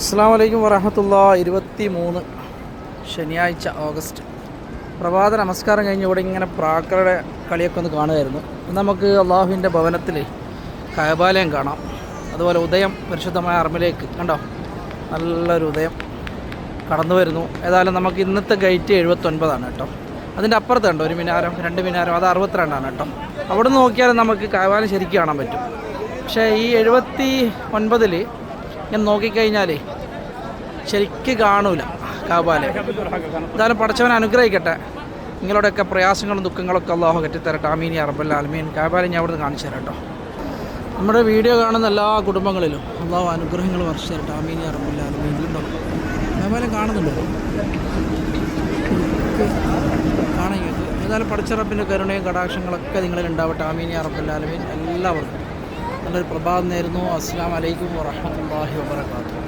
അസ്സാം വലൈക്കും വറഹമത്തുള്ള ഇരുപത്തി മൂന്ന് ശനിയാഴ്ച ഓഗസ്റ്റ്. പ്രഭാത നമസ്കാരം കഴിഞ്ഞ് ഇവിടെ ഇങ്ങനെ പ്രാക്കളുടെ കളിയൊക്കെ ഒന്ന് കാണുമായിരുന്നു നമുക്ക് അള്ളാഹുവിന്റെ ഭവനത്തിൽ കയബാലയം കാണാം. അതുപോലെ ഉദയം പരിശുദ്ധമായ അറമിലേക്ക് കണ്ടോ? നല്ലൊരു ഉദയം കടന്നു വരുന്നു. ഏതായാലും നമുക്ക് ഇന്നത്തെ ഗേറ്റ് എഴുപത്തൊൻപതാണ് കേട്ടോ. അതിന്റെ അപ്പുറത്ത് കണ്ടോ? ഒരു മിനാരം രണ്ട് മിനാരം അത് അറുപത്തിരണ്ടാണ് കേട്ടോ. അവിടെ നിന്ന് നോക്കിയാൽ നമുക്ക് കയബാലം ശരിക്കും കാണാൻ പറ്റും. പക്ഷേ ഈ എഴുപത്തി ഒൻപതിൽ ഞാൻ നോക്കിക്കഴിഞ്ഞാലേ ശരിക്ക് കാണൂല കാബാലെ. എന്തായാലും പഠിച്ചവൻ അനുഗ്രഹിക്കട്ടെ. നിങ്ങളുടെയൊക്കെ പ്രയാസങ്ങളും ദുഃഖങ്ങളൊക്കെ അള്ളാഹു കെട്ടിത്തരട്ടെ. അമീൻ അറബല്ല അലമീൻ കാബാലെ ഞാൻ അവിടുന്ന് കാണിച്ചു തരാം കേട്ടോ. നമ്മുടെ വീഡിയോ കാണുന്ന എല്ലാ കുടുംബങ്ങളിലും അള്ളാഹു അനുഗ്രഹങ്ങൾ വർഷിച്ചു തരട്ടെ. അമീൻ അറബല്ല അലമീൻ ഉണ്ടോ കാബാലം കാണുന്നുണ്ടോ? കാണാൻ എന്തായാലും പഠിച്ചറപ്പിന്റെ കരുണയും കടാക്ഷങ്ങളൊക്കെ നിങ്ങളിൽ ഉണ്ടാവട്ടെ. ആമീനി അറബല്ല അലമീൻ എല്ലാവർക്കും. നല്ലൊരു നേരുന്നു. അസ്സാം വലൈക്കും വാഹമത്തല്ലാഹി വാബർക്കാത്തു